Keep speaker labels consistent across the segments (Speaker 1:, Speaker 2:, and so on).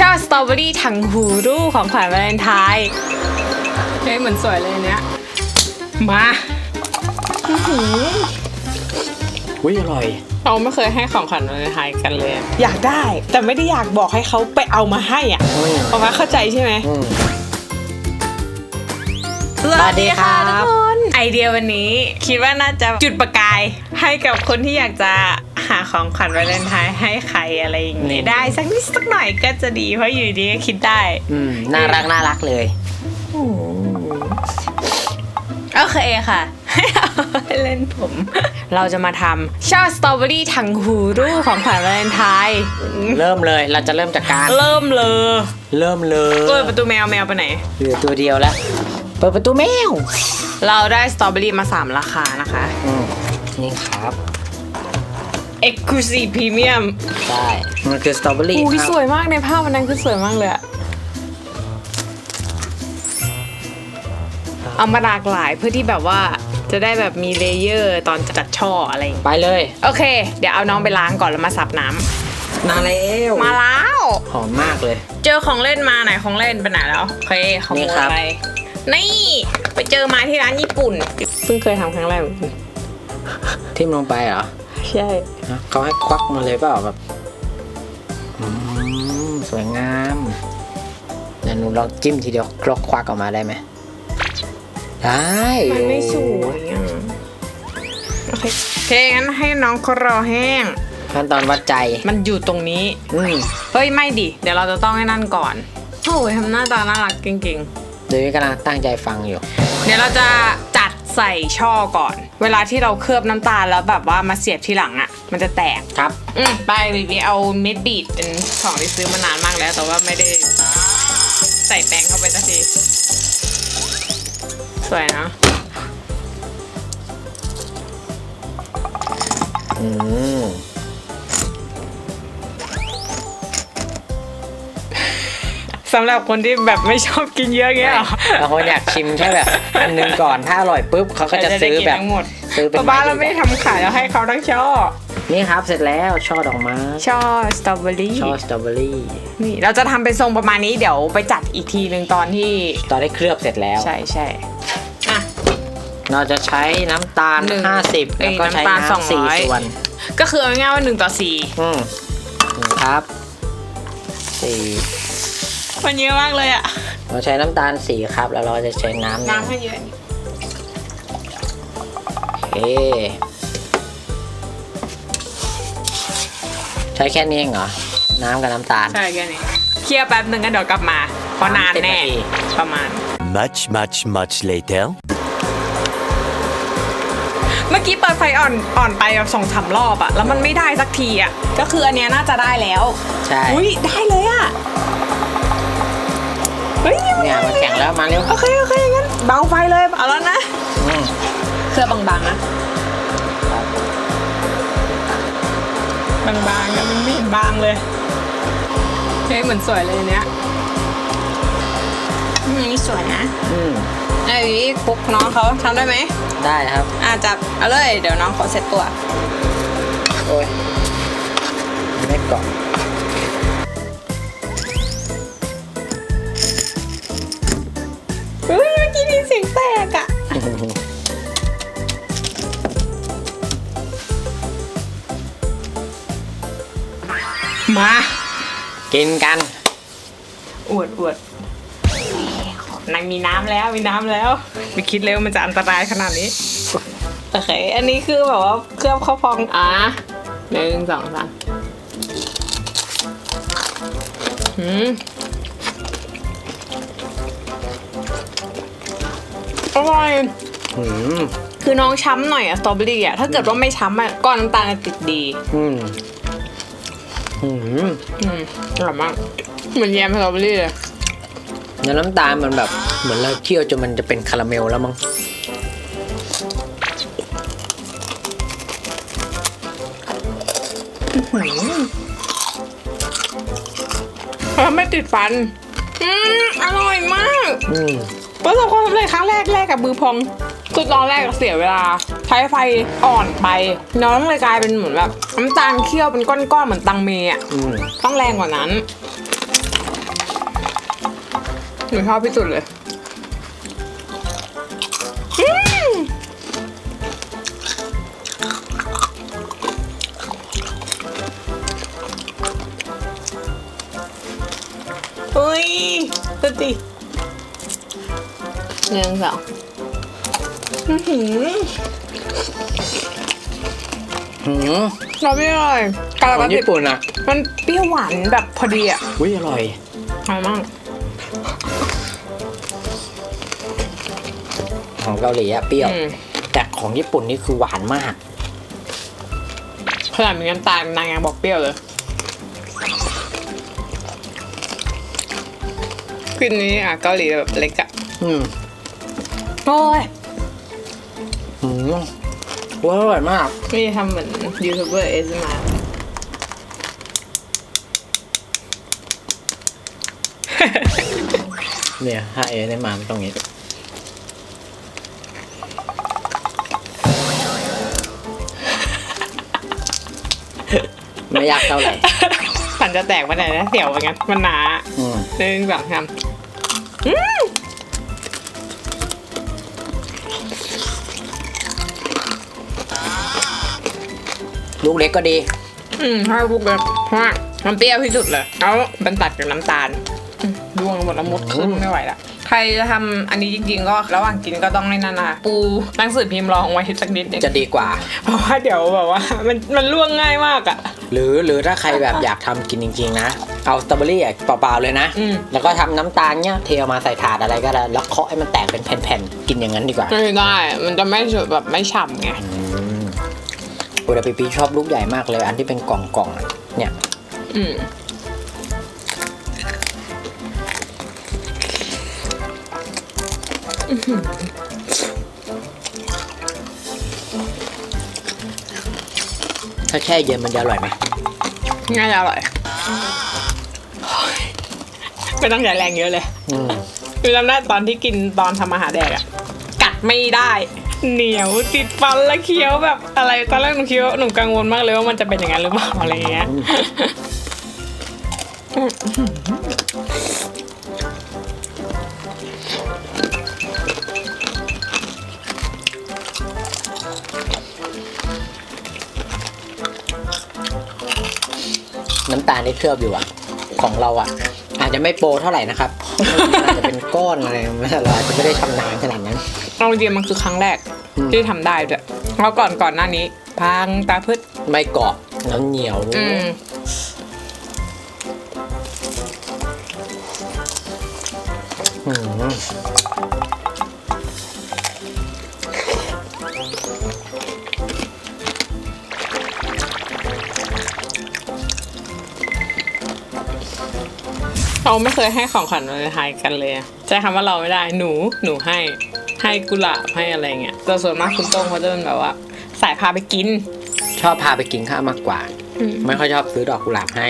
Speaker 1: ช่อสตรอเบอรี่ถังหูรูปของขวัญวาเลนไทน์เฮ้ยเหมือนสวยเลยอันเนี้ยมา
Speaker 2: อุ้ยอร่อย
Speaker 1: เราไม่เคยให้ของขวัญวาเลนไทน์กันเลยอยากได้ แต่ไม่ได้อยากบอกให้เขาไปเอามาให้อะ
Speaker 2: อืม
Speaker 1: เพราะว่าเข้าใจใช่ไหม
Speaker 2: อืม
Speaker 1: สวัสดีค่ะทุกคนไอเดียวันนี้คิดว่าน่าจะจุดประกายให้กับคนที่อยากจะหาของขวัญวาเลนไทน์ให้ใครอะไรอย่างเงี้ยได้สักนิดสักหน่อยก็จะดีเพราะอยู่ดีก็คิดได้
Speaker 2: อืมน่ารักน่ารักเลย
Speaker 1: โอเคค่ะให้เอาไว้เล่นผม เราจะมาทำช่อสตรอเบอรี่ถังหูรูปของขวัญวาเลนไทน์
Speaker 2: เริ่มเลยเราจะเริ่มจากการ
Speaker 1: เริ่มเลย
Speaker 2: เริ่มเลย
Speaker 1: เปิดประตูแมวแมวไปไหน
Speaker 2: เหลือตัวเดียวแล้ว เปิดประตูแมว
Speaker 1: เราได้สตรอเบอรี่มา 3 ราคานะคะ
Speaker 2: อืมนี่ครับ
Speaker 1: Exclusive Premium
Speaker 2: ใช่มันคือสตรอเบอรี่
Speaker 1: อุ้ย
Speaker 2: ครับ
Speaker 1: สวยมากในภาพวันนั้นคือสวยมากเลยอะเอามาหลากหลายเพื่อที่แบบว่าจะได้แบบมีเลเยอร์ตอนจัดช่ออะไรอย่างเงี้ย
Speaker 2: ไปเลย
Speaker 1: โอเค เดี๋ยวเอาน้องไปล้างก่อนแล้วมาสับน้ำ
Speaker 2: มาแล้ว
Speaker 1: มาแล้ว
Speaker 2: หอมมากเลย
Speaker 1: เจอของเล่นมาไหนของเล่นไปไหนแล้วโอเคขโม
Speaker 2: นี่
Speaker 1: ย
Speaker 2: ครับ
Speaker 1: ไป นี่ ไปเจอมาที่ร้านญี่ปุ่น เพิ่งเคยทำครั้งแรกเหมือนกัน
Speaker 2: ทิ่มลงไปเหรอ
Speaker 1: ใช่
Speaker 2: ฮะเขาให้ควักมาเลยเปล่าแบบอืมสวยงามเดี๋ยวหนูลองจิ้มทีเดียวคลกควักออกมาได้ไหมได้
Speaker 1: มันไม่สวยอะโอเคโอเคงั้นให้น้องเขารอแห้ง
Speaker 2: ขั้นตอนวัดใจ
Speaker 1: มันอยู่ตรงนี้
Speaker 2: อืม
Speaker 1: เฮ้ย ไม่ดิ เดี๋ยวเราจะต้องให้นั่นก่อน โอ้ยทำหน้าตาน่ารักเก่ง
Speaker 2: เดี๋ยวนี้กำลังตั้งใจฟังอยู่
Speaker 1: ๆเดี๋ยวเราจะจัดใส่ช่อก่อน เวลาที่เราเคลือบน้ำตาลแล้วแบบว่ามาเสียบทีหลังอะ่ะ มันจะแตก
Speaker 2: ครับ
Speaker 1: อืมไปบีบีเอาเม็ดบีดเป็นของที่ซื้อมานานมากแล้ว แต่ว่าไม่ได้ใส่แป้งเข้าไปสักที สวยนะ
Speaker 2: อืม
Speaker 1: สำหรับคนที่แบบไม่ชอบกินเยอะเงี้ยเหรอ
Speaker 2: บางคนอยากชิมแค่แบบอันหนึงก่อนถ้าอร่อยปุ๊บเขาก็จะซื้อแบบ
Speaker 1: ทั้งหมด
Speaker 2: ซื้อเป็น
Speaker 1: เพราะบ้านเรา
Speaker 2: ไม้
Speaker 1: ไม่ได้ทำขายเราให้เขาทั้งช่อ
Speaker 2: นี่ครับเสร็จแล้วช่อดอกไม้
Speaker 1: ช่อสตรอเบอรี่
Speaker 2: ช่อสตรอเบอรี่
Speaker 1: นี่เราจะทำเป็นทรงประมาณนี้เดี๋ยวไปจัดอีกทีหนึ่งตอนที่
Speaker 2: ตอนได้เคลือบเสร็จแล้ว
Speaker 1: ใช่ใช่อะ
Speaker 2: เราจะใช้น้ำตาล
Speaker 1: หนึ่ง
Speaker 2: 50
Speaker 1: เอ้
Speaker 2: แล้ว
Speaker 1: ย
Speaker 2: ก็ใช้
Speaker 1: น้ำตาล
Speaker 2: น้ำสี่
Speaker 1: 200
Speaker 2: ส่วน
Speaker 1: ก็คือเอาง่ายๆว่าหนึ่งต่อสี่
Speaker 2: อืมนี่ครับสี่
Speaker 1: มันเยอะมากเลยอะ
Speaker 2: เราใช้น้ำตาลสี่ครับ แล้วเราจะใช้น้ำหนึ่ง
Speaker 1: น้ำให้เยอะ
Speaker 2: โอเคใช้แค่นี้เองเหรอ น้ำกับน้ำตาล
Speaker 1: ใช่แค่นี้เคี่ยวแป๊บหนึ่งก็เดี๋ยวกลับมา เพราะนานแน่
Speaker 2: 30นาที
Speaker 1: ประมาณ
Speaker 3: Much, much, much later.
Speaker 1: เมื่อกี้เปิดไฟอ่อนอ่อนไปแบบสองสามรอบอะแล้วมันไม่ได้สักทีอะก็คืออันเนี้ยน่าจะได้แล้ว
Speaker 2: ใช่
Speaker 1: อุ้ยได้เลยอะ เฮ้ยยังไม่
Speaker 2: เนี่ย
Speaker 1: ได้
Speaker 2: มัน
Speaker 1: เลย
Speaker 2: แข็งแล้วมาเร็ว
Speaker 1: โอเคโอเคงั้นเบาไฟเลยเอาแล้วนะ
Speaker 2: อืม
Speaker 1: เครือบางๆนะบางๆอะมันไม่เห็นบางเลยเฮ้ยเหมือนสวยเลยอันเนี้ยอืมนี่สวยนะ
Speaker 2: อืม
Speaker 1: ไอ้วิคลุกน้องเขาทำได้ไหม
Speaker 2: ได้ครับ
Speaker 1: อะจับเอาเลย เดี๋ยวน้องเขาเซ็ตตัว
Speaker 2: โอ้ยไม่เกาะ
Speaker 1: มา
Speaker 2: กินกัน
Speaker 1: อวดอวดนางมีน้ำแล้วมีน้ำแล้ว ไม่คิดเลยว่ามันจะอันตรายขนาดนี้ โอเค อันนี้คือแบบว่าเคลือบข้าวพองอะหนึ่งสองสามหืมอร่อย
Speaker 2: อืม
Speaker 1: คือน้องช้ำหน่อยอะสตรอเบอรี่อะถ้าเกิดว่าไม่ช้ำอะก้อนน้ำตาลจะติดดี
Speaker 2: อืม อืม
Speaker 1: อืมอร่อยมากเหมือนแยมสตรอเบอรี่เลย
Speaker 2: แล้วน้ำตาลมันแบบ เหมือนเราเคี่ยวจนมันจะเป็นคาราเมลแล้วมั้ง
Speaker 1: เพราะไม่ติดฟัน อืมอร่อยมาก
Speaker 2: อืม
Speaker 1: ประสบความสำเร็จครั้งแรกแรกกับมือพองคือตอนแรกเสียเวลา ใช้ไฟอ่อนไป น้องเลยกลายเป็นเหมือนแบบน้ำตาลเคี่ยวเป็นก้อนๆเหมือนตังเมอะ
Speaker 2: อืม
Speaker 1: ต้องแรงกว่านั้นหนูชอบที่สุดเลยอืมอุ้ยสติหนึ่งสองอื้อ หือ
Speaker 2: หืม
Speaker 1: เราไม่อร่อยกา
Speaker 2: ข
Speaker 1: ลา
Speaker 2: อง
Speaker 1: ติ
Speaker 2: ญี่ปุ่นอะ
Speaker 1: มันเปรี้ยวหวานแบบพอดีอะ
Speaker 2: อุ้ยอร่อย
Speaker 1: อร่อยมาก
Speaker 2: ของเกาหลีอะเปรี้ยว
Speaker 1: อืม
Speaker 2: แต่ของญี่ปุ่นนี่คือหวานมาก
Speaker 1: ขนาดมีน้ำตาลนางยังบอกเปรี้ยวเลยกินนี้อะเกาหลีแบบเล็กอะ
Speaker 2: อืม
Speaker 1: โอ้ย
Speaker 2: หืม ว้าอร่อยมาก
Speaker 1: นี่ทำเหมือนยูทูบเบอร์เอสมา
Speaker 2: เนี่ยถ้าเอได้มามันตรงนี้ไม่ยากเท่าไหร่
Speaker 1: ฝันจะแตกมาไหนนะเสียวเหมือนกันมันหนา
Speaker 2: อืม
Speaker 1: หนึ่งสองสาม
Speaker 2: ลูกเล็กก็ดี
Speaker 1: อืมให้พวกแบบว่ามันเปรี้ยวที่สุดเลยแล้วมันตัดกับน้ำตาลอืมดวงหมดละมุดขึ้นไม่ไหวละใครจะทำอันนี้จริง ๆ ก็ระหว่างกินก็ต้องในนั้นนะคะปูหนังสือพิมพ์รองไว้สักนิดนึง
Speaker 2: จะดีกว่า
Speaker 1: เพราะว่าเดี๋ยวแบบว่า มันมันล่วงง่ายมากอะ
Speaker 2: หรือหรือถ้าใครแบบอยากทำกินจริง ๆ นะ เอาสตรอเบอรี่อะเปล่าๆเลยนะ
Speaker 1: อืม
Speaker 2: แล้วก็ทำน้ำตาลเนี่ยเทออกมาใส่ถาดอะไรก็ได้แล้วเคาะให้มันแตกเป็นแผ่นๆกินอย่างนั้นดีกว่า
Speaker 1: ไม่ได้ มันจะไม่แบบไม่ฉ่ำไง
Speaker 2: อืม โอ้แต่ปีปีชอบลูกใหญ่มากเลย อันที่เป็นกล่องๆอะเนี่ย
Speaker 1: อืม
Speaker 2: ถ้าแช่เย็นมันจะอร่อยไหม
Speaker 1: ง่ายจะอร่อยไม่ต้องใช้แรงเยอะเลย
Speaker 2: อืม
Speaker 1: คือจำได้ตอนที่กินตอนทำอาหารแดกอะกัดไม่ได้ เหนียวติดฟันแล้วเคี้ยวแบบอะไรตอนแรกหนูเคี้ยวหนูกังวลมากเลยว่ามันจะเป็นอย่างนั้นหรือเปล่าอะไรเงี้ย
Speaker 2: น้ำตาลที่เคลือบอยู่อะของเราอะอาจจะไม่โปรเท่าไหร่นะครับอาจจะเป็นก้อนอะไรเราอาจจะไม่ได้ชำนาญขนาดนั้น
Speaker 1: เอาจริงๆมันคือครั้งแรก
Speaker 2: อืม
Speaker 1: ที่ทำได้ด้วยเพราะก่อนก่อนหน้านี้ พังตาพืช
Speaker 2: ไม่เกาะแล้วเหนียว
Speaker 1: อืม
Speaker 2: อืม
Speaker 1: เราไม่เคยให้ของขวัญวันไทายกันเลยอะใช้คำว่าเราไม่ได้หนูหนูให้ ให้กุหลาบให้อะไรเงี้ยแต่ส่วนมากคุณโต้งเขาจะเป็นแบบว่า สายพาไปกิน
Speaker 2: ชอบพาไปกินข้าวมากกว่า
Speaker 1: อืม
Speaker 2: ไม่ค่อยชอบซื้อดอกกุหลาบให้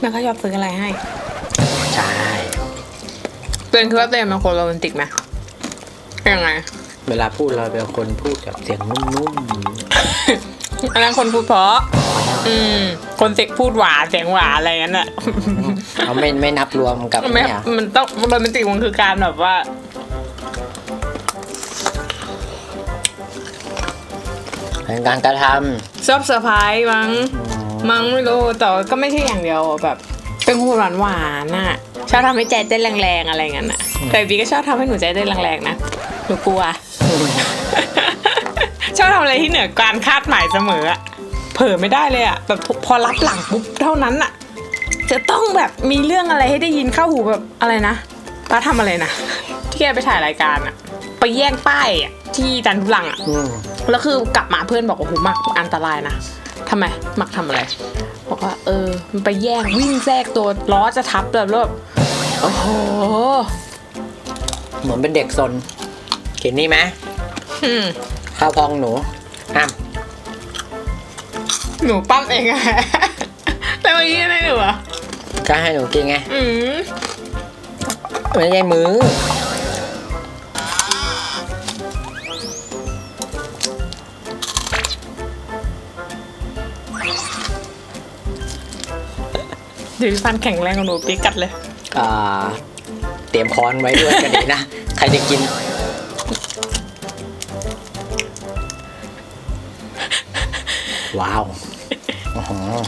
Speaker 1: แล้วก็ชอบซื้ออะไรให้
Speaker 2: ใช่
Speaker 1: เตือนคือว่าเตือนเป็นคนโรแมนติกไหมยังไง
Speaker 2: เวลาพูดเราเป็นคนพูดแบบเสียงนุ่ม
Speaker 1: อันนั้นคนพูดเพราะ อืม คนเสียงพูดหวานเสียงหวานอะไรงั้นอะ
Speaker 2: ๆ เอาไม่ไม่นับรวมกับ
Speaker 1: ไม่
Speaker 2: เนี่ย
Speaker 1: มันต้องโรแมนติกมันคือการแบบว่า
Speaker 2: เป็นการกระท
Speaker 1: ชอบเซอร์ไพรส์มั้งำมั้งไม่รู้แต่ว่าก็ไม่ใช่อย่างเดียวแบบ เป็นคนหวานหวานๆน่ะชอบทำให้ใจเต้นแรงๆอะไรเงี้ยน่ะแต่บีก็ชอบทำให้หนูใจเต้นแรงๆนะหนูกลัว ชอบทำอะไรที่เหนือการคาดหมายเสมออะเผลอไม่ได้เลยอะแบบพอรับหลังปุ๊บเท่านั้นอะจะต้องแบบมีเรื่องอะไรให้ได้ยินเข้าหูแบบอะไรนะป้าทำอะไรนะที่แกไปถ่ายรายการอะไปแย่งป้ายอะที่จันทุลังอะ
Speaker 2: อืม
Speaker 1: แล้วคือกลับมาเพื่อนบอกโอ้โหมักอันตรายนะทำไมมักทำอะไรบอกว่า เออ มันไปแย่งวิ่งแทรกตัวล้อจะทับแบบแล้วแบบโอ้โห
Speaker 2: เหมือนเป็นเด็กซนกินนี่ไหม
Speaker 1: อืม
Speaker 2: ข้าวพองหนูอ้าม
Speaker 1: หนูปั้มเองอะแต่วันนี้อะไรหนูอะ
Speaker 2: ก็ให้หนูกินไง
Speaker 1: อืม
Speaker 2: ไม่ใช่มือ
Speaker 1: เดี๋ยวฟันแข็งแรงของหนูปีกัดเลย
Speaker 2: อ่า เตรียมค้อนไว้ด้วยกันดีนะ ใครจะกิน ว้าวอื้อหือ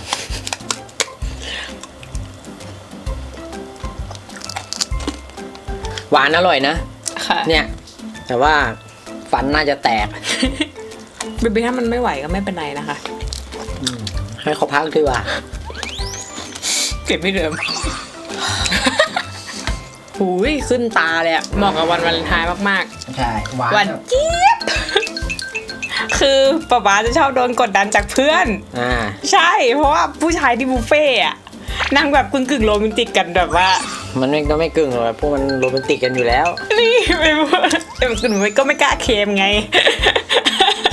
Speaker 2: หวานอร่อยนะ
Speaker 1: ค่ะ
Speaker 2: เนี่ย แต่ว่าฟันน่าจะแตก
Speaker 1: เบบี้ถ้ามันไม่ไหวก็ไม่เป็นไรนะคะ
Speaker 2: ให้เขาพักดีกว่า
Speaker 1: เก็บไม่เดิม หูยขึ้นตาเลยอะเหมาะกับวันวาเลนไทน์มาก
Speaker 2: ใช่หวาน
Speaker 1: ๆ วันเจี๊ยบ คือป๊าป๊าจะชอบโดนกดดันจากเพื่อน
Speaker 2: อ่า
Speaker 1: ใช่ เพราะว่าผู้ชายที่บุฟเฟ่ต์อะนั่งแบบกึ่งกึ่งๆโรแมนติกกันแบบว่า
Speaker 2: มันไม่ต้องไม่กึ่งหรอกพวกมันโรแมนติกกันอยู่แล้ว
Speaker 1: นี่ไม่พูดแต่หนูก็ไม่กล้าเคลมไง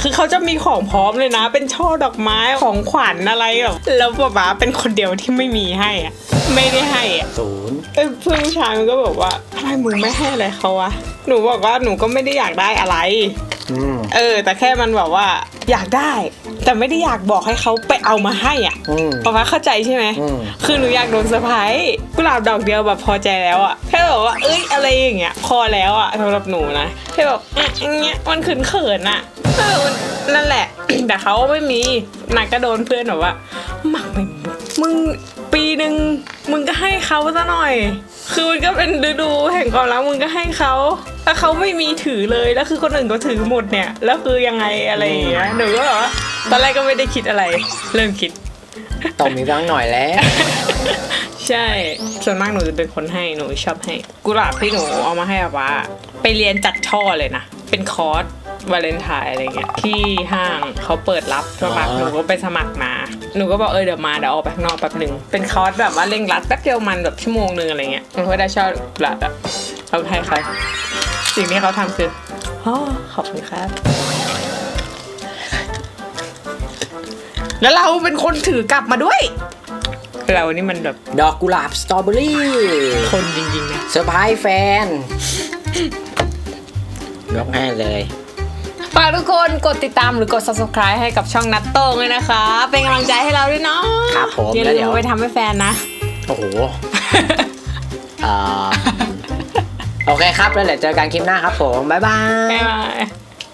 Speaker 1: คือเขาจะมีของพร้อมเลยนะ เป็นช่อดอกไม้ของขวัญอะไรแบบแล้วป๊าป๊าเป็นคนเดียวที่ไม่มีให้อะไม่ได้ให้อะ
Speaker 2: ศูนย์
Speaker 1: เอ้ยเพื่อนผู้ชายมันก็บอกว่าทำไมมึงไม่ให้อะไรเขาวะหนูบอกว่าหนูก็ไม่ได้อยากได้อะไร
Speaker 2: อืม
Speaker 1: เออ แต่แค่มันแบบว่า อยากได้ แต่ไม่ได้อยากบอกให้เขาไปเอามาให้อะ
Speaker 2: อืม
Speaker 1: ป๊าป๊าเข้าใจใช่ไหม
Speaker 2: อืม
Speaker 1: คือหนูอยากโดนเซอร์ไพรส์กุหลาบดอกเดียวแบบพอใจแล้วอะแค่แบบว่าเอ้ยอะไรอย่างเงี้ยพอแล้วอะสำหรับหนูนะแค่แบบอื้ออย่างเงี้ยมันเขินเขินๆอะเออมั นนั่นแหละ แต่เขาไม่มีนางก็โดนเพื่อนแบบว่าหมักไปมึงปีหนึ่งมึงก็ให้เขาซะหน่อย คือมันก็เป็นฤดูแห่งความรักมึงก็ให้เขาแต่เขาไม่มีถือเลยแล้วคือคนอื่นก็ถือหมดเนี่ย แล้วคือยังไงอะไรอย่างเงี้ยหนูก็แบบว่าตอนแรกก็ไม่ได้คิดอะไร เริ่มคิด
Speaker 2: ต้องมีบ้างหน่อยแล้ว
Speaker 1: ใช่ ส่วนมากหนูจะเป็นคนให้หนูชอบให้ กุหลาบที่หนูเอามาให้อาว่าไปเรียนจัดช่อเลยนะ เป็นคอร์ส วาเลนไทน์อะไรเงี้ยที่ห้างเขาเปิดรับสมัคร
Speaker 2: อ๋อ
Speaker 1: หนูก็ไปสมัครมา หนูก็บอกเออเดี๋ยวมาเดี๋ยวออกไปข้างนอกแป๊บหนึ่งเป็นคอร์สแบบว่าเร่งรัดแป๊บเดียวมันแบบชั่วโมงหนึ่งอะไรเงี้ยหนูก็ได้ช่อกุหลาบอะเอาให้เขาสิ่งที่เขาทำคืออ๋อขอบคุณครับ แล้วเราเป็นคนถือกลับมาด้วย เรานี่มันแบบ
Speaker 2: ดอกกุหลาบสตรอเบอรี่
Speaker 1: คนจริงๆนะ
Speaker 2: เซอร์ไพรส์แฟนยกให้เลย
Speaker 1: ฝากทุกคนกดติดตามหรือกด subscribe ให้กับช่องนัตโต้งด้วยนะคะ เป็นกำลังใจให้เราด้วยเนาะ
Speaker 2: ครับผม
Speaker 1: อย่า
Speaker 2: แล้ว
Speaker 1: ลื
Speaker 2: เดี๋
Speaker 1: ม
Speaker 2: ยว
Speaker 1: ไปทำให้แฟนนะ
Speaker 2: โอ้โหอ่าโอเคครับ แล้วเดี๋ยวเจอกันคลิปหน้าครับผม บ๊ายบาย
Speaker 1: บ๊ายบาย